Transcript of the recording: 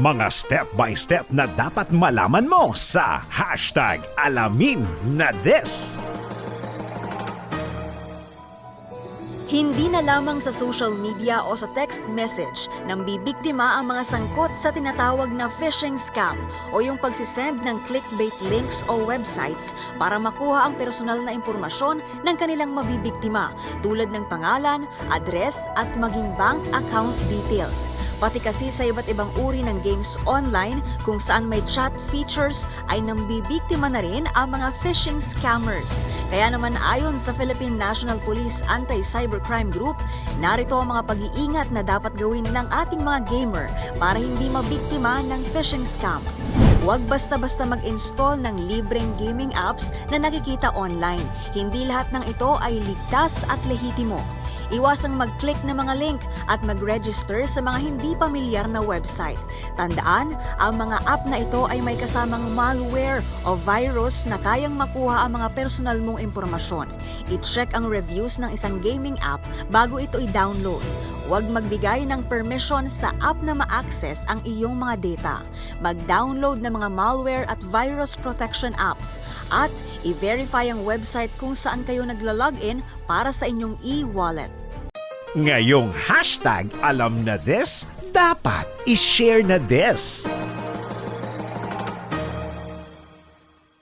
Mga step-by-step na dapat malaman mo sa hashtag alamin na this. Hindi na lamang sa social media o sa text message nang bibiktima ang mga sangkot sa tinatawag na phishing scam o yung pagsisend ng clickbait links o websites para makuha ang personal na impormasyon ng kanilang mabibiktima tulad ng pangalan, address at maging bank account details. Pati kasi sa iba't ibang uri ng games online kung saan may chat features ay nambibiktima na rin ang mga phishing scammers. Kaya naman ayon sa Philippine National Police Anti-Cybercrime Group, narito ang mga pag-iingat na dapat gawin ng ating mga gamer para hindi mabiktima ng phishing scam. Huwag basta-basta mag-install ng libreng gaming apps na nakikita online. Hindi lahat ng ito ay ligtas at lehitimo. Iwasang mag-click ng mga link at mag-register sa mga hindi pamilyar na website. Tandaan, ang mga app na ito ay may kasamang malware o virus na kayang makuha ang mga personal mong impormasyon. I-check ang reviews ng isang gaming app bago ito i-download. Huwag magbigay ng permission sa app na ma-access ang iyong mga data. Mag-download ng mga malware at virus protection apps. At i-verify ang website kung saan kayo nagla-login para sa inyong e-wallet. Ngayong hashtag alam na this, dapat i-share na this.